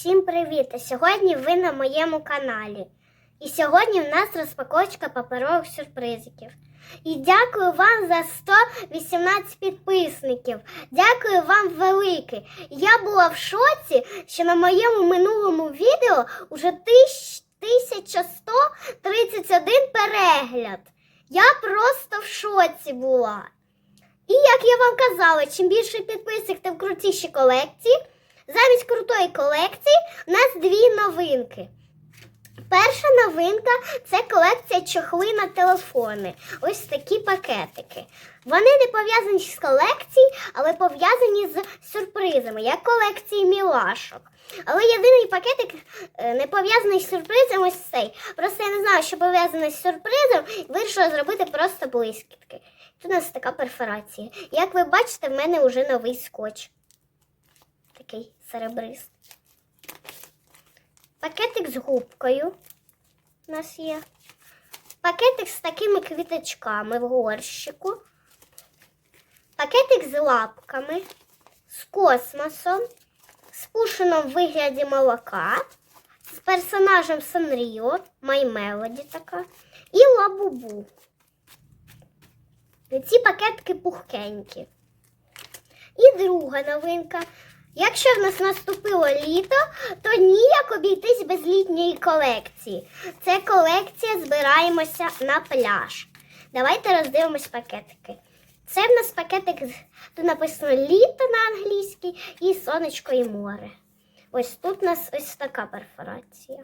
Всім привіт! Сьогодні ви на моєму каналі. І сьогодні в нас розпаковочка паперових сюрпризиків. І дякую вам за 118 підписників. Дякую вам велике. Я була в шоці, що на моєму минулому відео вже 1131 перегляд. Я просто в шоці була. І як я вам казала, чим більше підписок, тим крутіші колекції. Замість крутої колекції у нас дві новинки. Перша новинка це колекція чохли на телефони. Ось такі пакетики. Вони не пов'язані з колекцією, але пов'язані з сюрпризами, як колекції мілашок. Але єдиний пакетик е, не пов'язаний з сюрпризом ось цей. Просто я не знала, що пов'язане з сюрпризом, вирішила зробити просто блискітки. Тут у нас така перфорація. Як ви бачите, в мене вже новий скотч. Такий серебристий. Пакетик з губкою у нас є. Пакетик з такими квіточками в горщику. Пакетик з лапками, з космосом, з пушином в вигляді молока, з персонажем Санріо, Мелоді така, і лабубу. Ці пакетики пухкенькі. І друга новинка. Якщо в нас наступило літо, то ніяк обійтись без літньої колекції. Це колекція збираємося на пляж. Давайте роздивимось пакетики. Це в нас пакетик, тут написано літо на англійській і сонечко і море. Ось тут у нас ось така перфорація.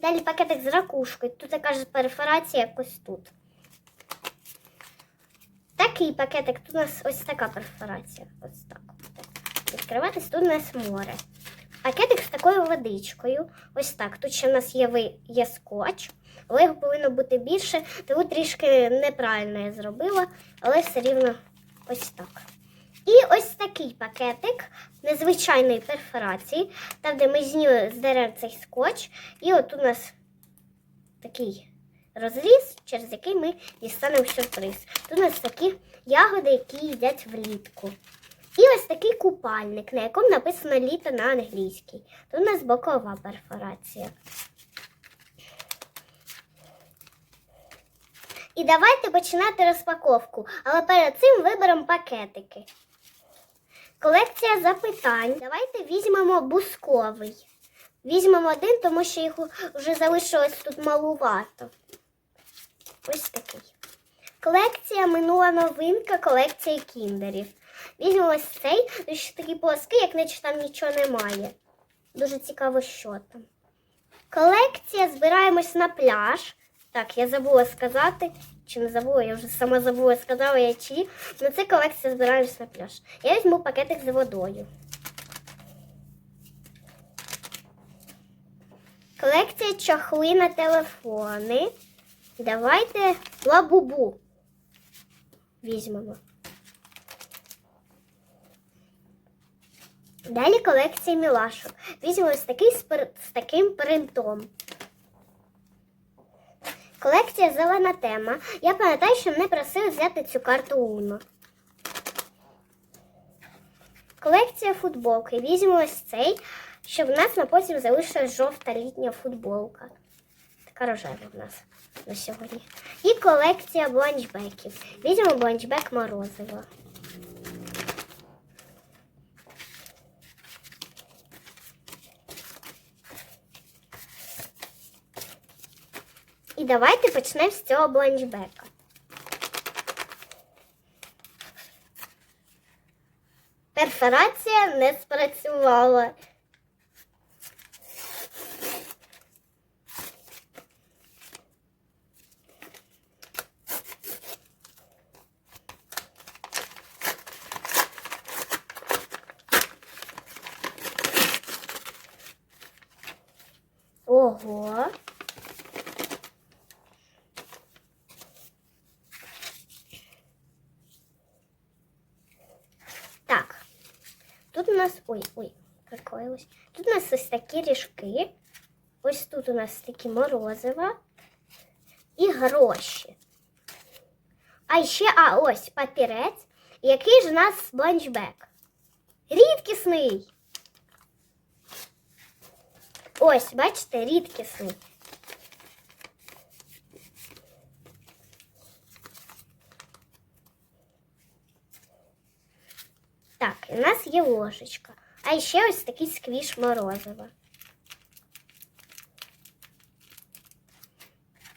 Далі пакетик з ракушкою. Тут така ж перфорація, як ось тут. Такий пакетик, тут у нас ось така перфорація. Ось так. Відкриватись, тут у нас море. Пакетик з такою водичкою. Ось так. Тут ще в нас є, є скотч, але його повинно бути більше, тому трішки неправильно я зробила, але все рівно ось так. І ось такий пакетик незвичайної перфорації, там, де ми з дерев цей скотч, і от у нас такий розріз, через який ми дістанемо сюрприз. Тут у нас такі ягоди, які їдять влітку. І ось такий купальник, на якому написано літо на англійській. Тут у нас бокова перфорація. І давайте починати розпаковку, але перед цим виберемо пакетики. Колекція запитань. Давайте візьмемо бусковий. Візьмемо один, тому що їх вже залишилось тут малувато. Ось такий. Колекція минула новинка, колекція кіндерів. Візьмемо ось цей, що такий плоский, як наче там нічого немає. Дуже цікаво, що там. Колекція збираємось на пляж. Так, я забула сказати. Чи не забула, я вже сама забула, сказала я чи ні. Ну це колекція збираємось на пляж. Я візьму пакетик з водою. Колекція чохли на телефони. Давайте лабубу візьмемо. Далі колекція мілашок. Візьмемо ось такий з, таким принтом. Колекція зелена тема. Я пам'ятаю, що мене просили взяти цю карту Уно. Колекція футболки. Візьмемо ось цей, щоб в нас на потім залишилась жовта літня футболка. Рожева в нас на сьогодні. І колекція бланчбеків. Візьмемо бланчбек морозиво. І давайте почнемо з цього бланчбека. Перфорація не спрацювала. Ого. Так. Тут у нас. Ой, ой, приклеїлось. Тут у нас ось такі ріжки. Ось тут у нас такі морозива і гроші. А ще, а ось папірець. Який ж у нас бланчбек? Рідкісний. Ось, бачите, рідкісний. Так, у нас є ложечка. А ще ось такий сквіш морозива.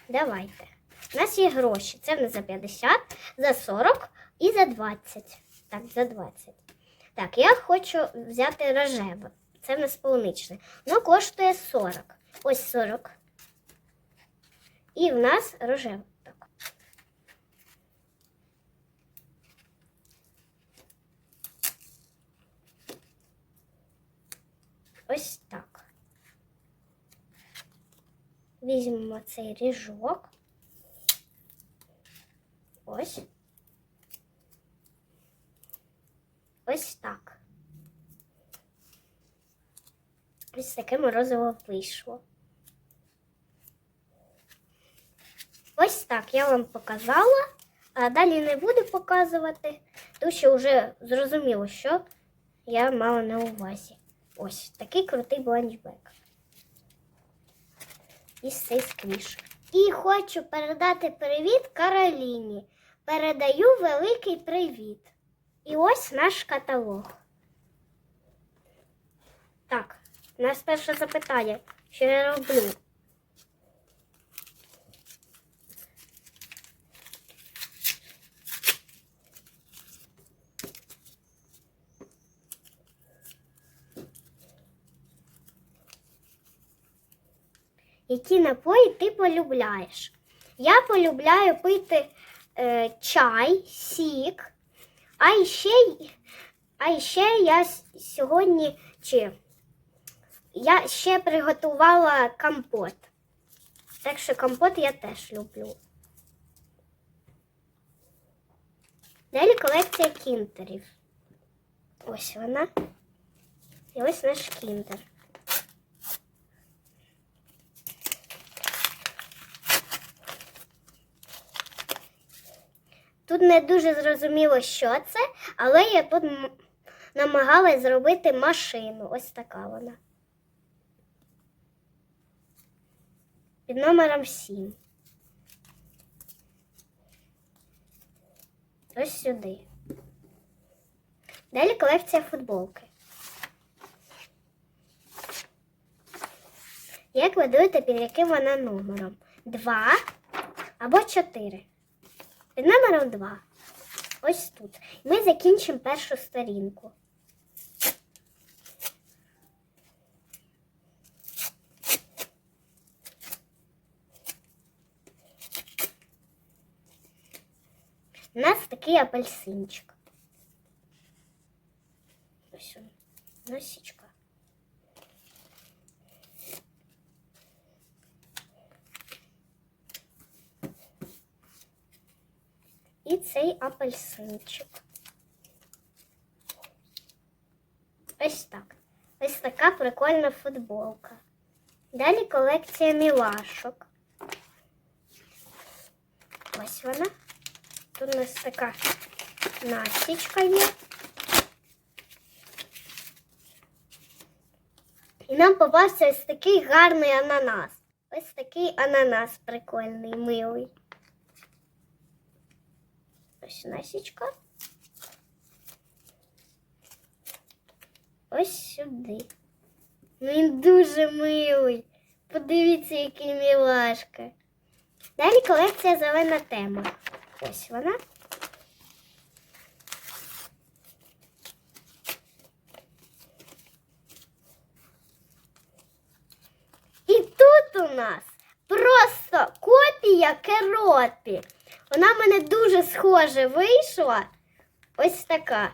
Давайте. У нас є гроші. Це в нас за 50, за 40 і за 20. Так, за 20. Так, я хочу взяти рожеве. Це в нас полуничне. Воно коштує 40. Ось 40. І в нас рожеве. Ось так. Візьмемо цей ріжок. Ось. Ось так. Ось таке морозиво вийшло. Ось так я вам показала, а далі не буду показувати, тому що вже зрозуміло, що я мала на увазі. Ось такий крутий бланчбек. І цей сквіш. І хочу передати привіт Кароліні. Передаю великий привіт. І ось наш каталог. Так, нас перше запитання, що я роблю. Які напої ти полюбляєш? Я полюбляю пити е, чай, сік, а ще, а ще я сьогодні чи я ще приготувала компот. Так що компот я теж люблю. Далі колекція кінтерів. Ось вона. І ось наш кіндер. Тут не дуже зрозуміло, що це, але я тут намагалась зробити машину. Ось така вона. Під номером 7. Ось сюди. Далі колекція футболки. Як ви думаєте, під яким вона номером? Два або чотири? Під номером 2. Ось тут. Ми закінчимо першу сторінку. У нас такий апельсинчик. Ось він. Носічка. І цей апельсинчик. Ось так. Ось така прикольна футболка. Далі колекція мілашок. Ось вона. Тут у нас така насічка є. І нам попався ось такий гарний ананас. Ось такий ананас прикольний, милий. Ось насічка. Ось сюди. Ну, Він дуже милий. Подивіться, який мілашка. Далі колекція зелена тема. Ось вона. І тут у нас просто копія кероти. Вона в мене дуже схоже вийшла. Ось така.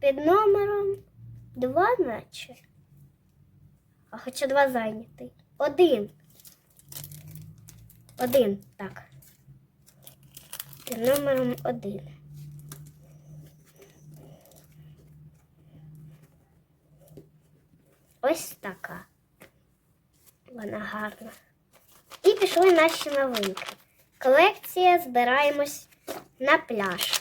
Під номером два, наче. А хоча два зайнятий. Один. Один, так. Під номером 1. Ось така. Вона гарна. І пішли наші новинки. Колекція збираємось на пляж.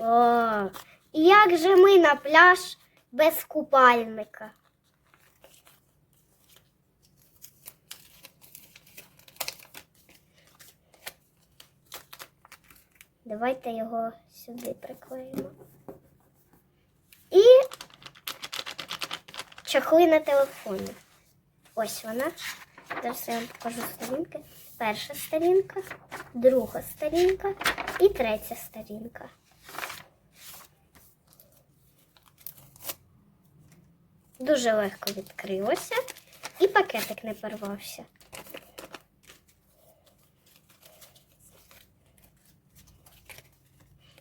О, і як же ми на пляж без купальника? Давайте його сюди приклеїмо. І чохли на телефоні. Ось вона. Зараз я вам покажу сторінки. Перша сторінка, друга сторінка і третя сторінка. Дуже легко відкрилося і пакетик не порвався.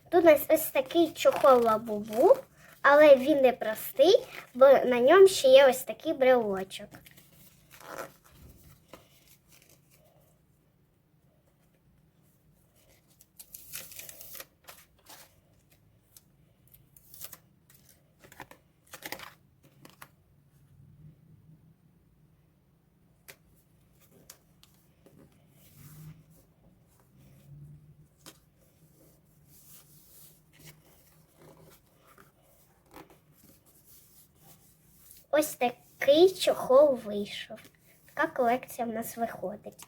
Тут у нас ось такий чохол лабубу, але він не простий, бо на ньому ще є ось такий брелочок. Ось такий чохол вийшов. Така колекція в нас виходить.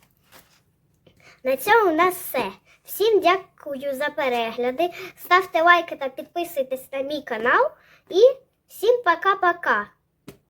На цьому у нас все. Всім дякую за перегляди. Ставте лайки та підписуйтесь на мій канал. І всім пока-пока!